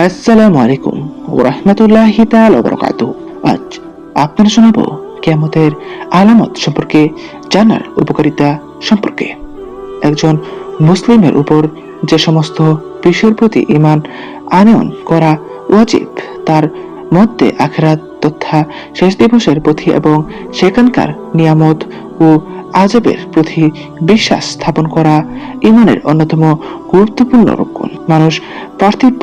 আসসালামু আলাইকুম ওরহমতুল্লাহি তাআলা আজ আপনারা শোনাবো কিয়ামতের আলামত সম্পর্কে, জানার উপকারিতা সম্পর্কে। একজন মুসলিমের উপর যে সমস্ত বিষয়ের প্রতি ইমান আনয়ন করা ওয়াজিব, তার মধ্যে আখেরাত তথা শেষ দিবসের প্রতি এবং সেখানকার নিয়ামত ও আজবের প্রতি বিশ্বাস স্থাপন করা ইমানের অন্যতম গুরুত্বপূর্ণ রক্ষণ। মানুষ পার্থিব্য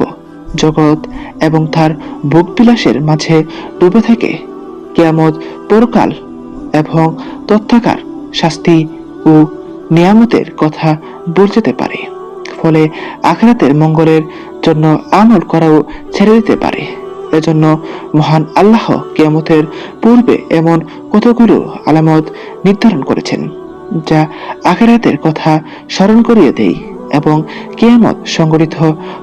জগৎ এবং তার ভোগবিলাসের মাঝে ডুবে থাকে। কেয়ামত পরকাল এবং তথ্যাকার শাস্তি ও নিয়ামতের কথা বলতে পারে। ফলে আখরাতের মঙ্গলের জন্য আমল করাও ছেড়ে দিতে পারে। এজন্য মহান আল্লাহ কেয়ামতের পূর্বে এমন কতগুলো আলামত নির্ধারণ করেছেন, যা আখেরাতের কথা স্মরণ করিয়ে দেয়। এবং কেয়ামত সংগঠিত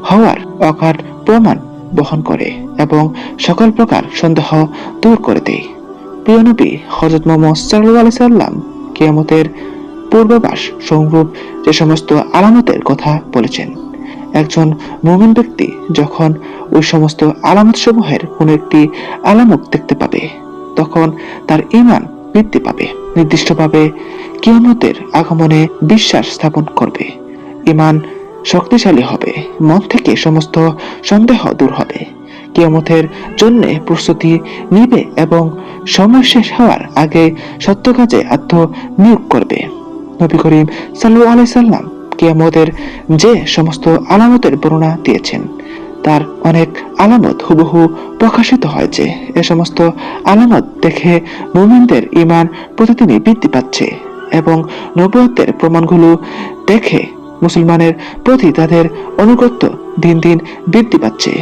হওয়ার অকার প্রমাণ বহন করে এবং সকল প্রকার সন্দেহ দূর করে দেয়। প্রিয় নবী হজরত মোহাম্মদ সাল্লাল্লাহু আলাইহি সাল্লাম কেয়ামতের পূর্বাভাস সংরূপ যে সমস্ত আলামতের কথা বলেছেন। একজন মুমিন ব্যক্তি যখন ওই সমস্ত আলামত সমূহের কোন একটি আলামত দেখতে পাবে, তখন তার ইমান বৃদ্ধি পাবে, নির্দিষ্টভাবে কিয়ামতের আগমনে বিশ্বাস স্থাপন করবে। ইমান শক্তিশালী হবে, মন থেকে সমস্ত সন্দেহ দূর হবে। কিয়ামতের জন্য প্রস্তুতি নিবে এবং সময় শেষ হওয়ার আগে সত্য কাজে আত্মনিয়োগ করবে। নবী করিম সাল্লু আলাই সাল্লাম কিয়ামতের যে সমস্ত আলামতের বর্ণনা দিয়েছেন, তার অনেক আলামত হুবহু প্রকাশিত হয়েছে। এ সমস্ত আলামত দেখে মুমিনদের ইমান প্রতিদিনই বৃদ্ধি পাচ্ছে এবং নবুয়তের প্রমাণগুলো দেখে মুসলমানের প্রতি তাদের অনুগত্য দিন দিন বৃদ্ধি পাচ্ছে।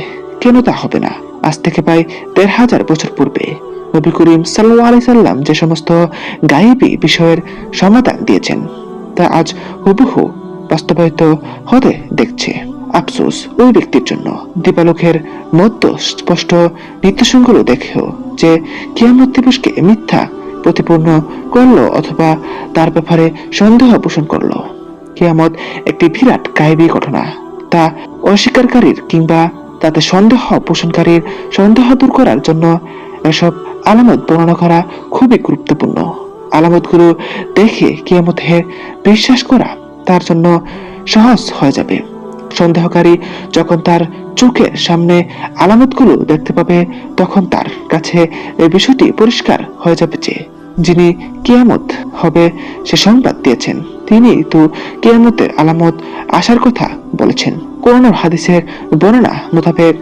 কেন তা হবে না? আজ থেকে প্রায় দেড় হাজার বছর পূর্বে নবী করিম সাল্লু আলি সাল্লাম যে সমস্ত গায়েবী বিষয়ের সমাধান দিয়েছেন, তা আজ হুবহু বাস্তবায়িত হতে দেখছে। আফসোস, ওই ব্যক্তির জন্য। দীপালোকের মধ্য স্পষ্ট নির্দেশনগুলো দেখেও যে কিয়ামত দিবসকে মিথ্যা প্রতিপূর্ণ করল অথবা তার ব্যাপারে সন্দেহ পোষণ করল। কিয়ামত একটি বিরাট গায়েবী ঘটনা। তা অস্বীকারীর কিংবা তাতে সন্দেহ পোষণকারীর সন্দেহ দূর করার জন্য এসব আলামত বর্ণনা করা খুবই গুরুত্বপূর্ণ। আলামতগুলো দেখে কিয়ামতের বিশ্বাস করা তার জন্য সহজ হয়ে যাবে। সন্দেহকারী যখন তার চোখের সামনে আলামতগুলো দেখতে পাবে, তখন তার কাছে এই বিষয়টি পরিষ্কার হয়ে যাবে যে যিনি কিয়ামত হবে সে সংবাদ দিয়েছেন তিনি তো কিয়ামতের আলামত আসার কথা বলেছেন। কোরআন হাদিসের বর্ণনা মোতাবেক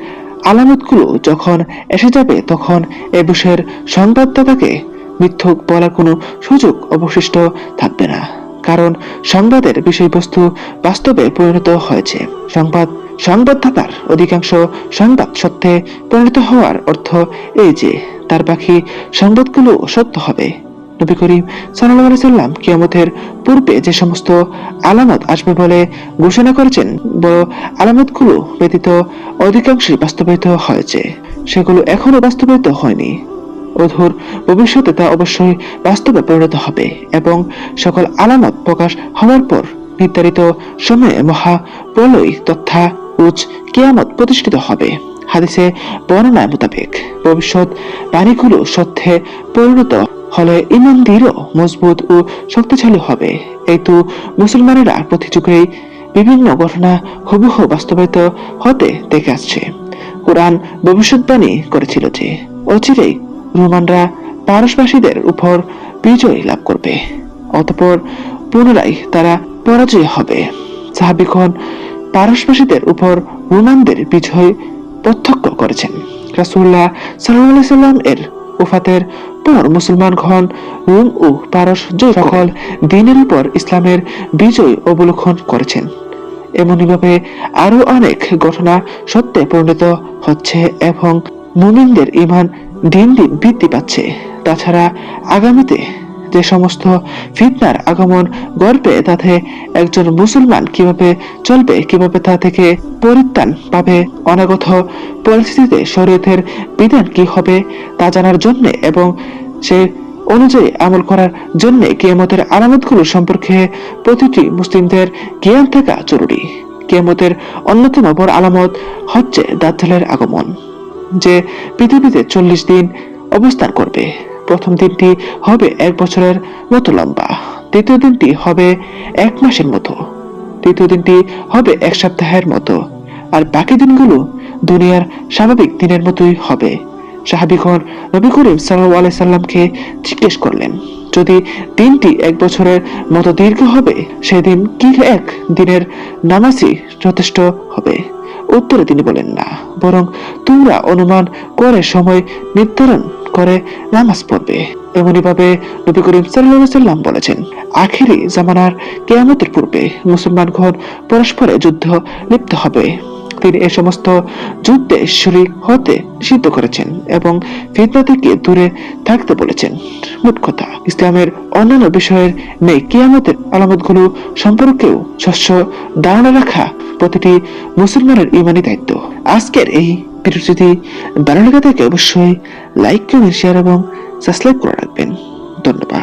আলামতগুলো যখন এসে যাবে, তখন এ বিষয়ের সংবাদদাতাকে মিথ্যুক বলার কোনো সুযোগ অবশিষ্ট থাকবে না, কারণ সংবাদের বিষয়বস্তু বাস্তবে পরিণত হয়েছে। সংবাদ সংবাদদাতার অধিকাংশ সংবাদ সত্যে পরিণত হওয়ার অর্থ এই যে, তার বাকি সংবাদগুলো সত্য হবে। নবী করিম আলাইহি সাল্লাম কিয়ামতের পূর্বে যে সমস্ত আলামত আসবে বলে ঘোষণা করেছেন, বড় আলামতগুলো ব্যতীত অধিকাংশই বাস্তবায়িত হয়েছে। সেগুলো এখনও বাস্তবায়িত হয়নি। অধুর ভবিষ্যতে তা অবশ্যই বাস্তবে পরিণত হবে এবং সকল আলামত প্রকাশ হওয়ার পর নির্ধারিত সময়ে মহা প্রলয় তথা উচ কেয়ামত প্রতিষ্ঠিত হবে। হাদিসে বর্ণনা মোতাবেক ভবিষ্যৎ বাণীগুলো সত্যে পরিণত হলে ইমান দৃঢ়, মজবুত ও শক্তিশালী হবে। এই তো মুসলমানেরা প্রতি যুগেই বিভিন্ন ঘটনা হুবহু বাস্তবায়িত হতে দেখে আসছে। কোরআন ভবিষ্যৎবাণী করেছিল যে, অচিরেই রোমানরা পারসবাসীদের উপর বিজয় লাভ করবে। অতপর পুনরায় তারা পরাজয় হবে। সাহাবিখন পারসবাসীদের উপর রোমানদের বিজয় প্রত্যক্ষ করেছেন। রাসুল্লাহ সাল্লাহ সাল্লাম এর উফাতের পর মুসলমান মুসলমানগণ রোম ও পারস সকল দিনের উপর ইসলামের বিজয় অবলোকন করেছেন। এমনইভাবে আরও অনেক ঘটনা সত্যে পরিণত হচ্ছে এবং মুমিনদের ইমান দিন দিন বৃদ্ধি পাচ্ছে। তাছাড়া আগামীতে যে সমস্ত ফিতনার আগমন ঘটবে, তাতে একজন মুসলমান কীভাবে চলবে, কীভাবে তা থেকে পরিত্রাণ পাবে, অনাগত পরিস্থিতিতে শরীয়তের বিধান কি হবে, তা জানার জন্য এবং সে অনুযায়ী আমল করার জন্য কিয়ামতের আলামতগুলো সম্পর্কে প্রতিটি মুসলিমদের জ্ঞান থাকা জরুরি। কেয়ামতের অন্যতম বড় আলামত হচ্ছে দাজ্জালের আগমন, যে পৃথিবীতে চল্লিশ দিন অবস্থান করবে। প্রথম দিনটি হবে এক বছরের মতো লম্বা। দ্বিতীয় দিনটি হবে এক মাসের মতো। তৃতীয় দিনটি হবে এক সপ্তাহের মতো। আর বাকি দিনগুলো দুনিয়ার স্বাভাবিক দিনের মতোই হবে। সাহাবিগণ নবী করিম সাল্লাল্লাহু আলাইহি সাল্লামকে জিজ্ঞেস করলেন, যদি দিনটি এক বছরের মতো দীর্ঘ হবে, সেদিন কি এক দিনের নামাজই যথেষ্ট হবে? উত্তরে তিনি বলেন, না। বরং তোমরা অনুমান করে সময় নির্ধারণ করে নামাজ পড়বে। এমনই ভাবে নবী করিম সাল্লাম বলেছেন, আখেরি জামানার কেয়ামতের পূর্বে মুসলমানগণ পরস্পরে যুদ্ধ লিপ্ত হবে। তিনি এ সমস্ত যুদ্ধে শরীক হতে নিষিদ্ধ করেছেন এবং ফিতনা থেকে দূরে থাকতে বলেছেন। মোট কথা, ইসলামের অন্যান্য বিষয়ের নেই, কিয়ামতের আলামতগুলো সম্পর্কেও শস্য ধারণা রাখা প্রতিটি মুসলমানের ইমানি দায়িত্ব। আজকের এই ভিডিও যদি ভালো লেগে থাকে অবশ্যই লাইক কমেন্ট শেয়ার এবং সাবস্ক্রাইব করে রাখবেন। ধন্যবাদ।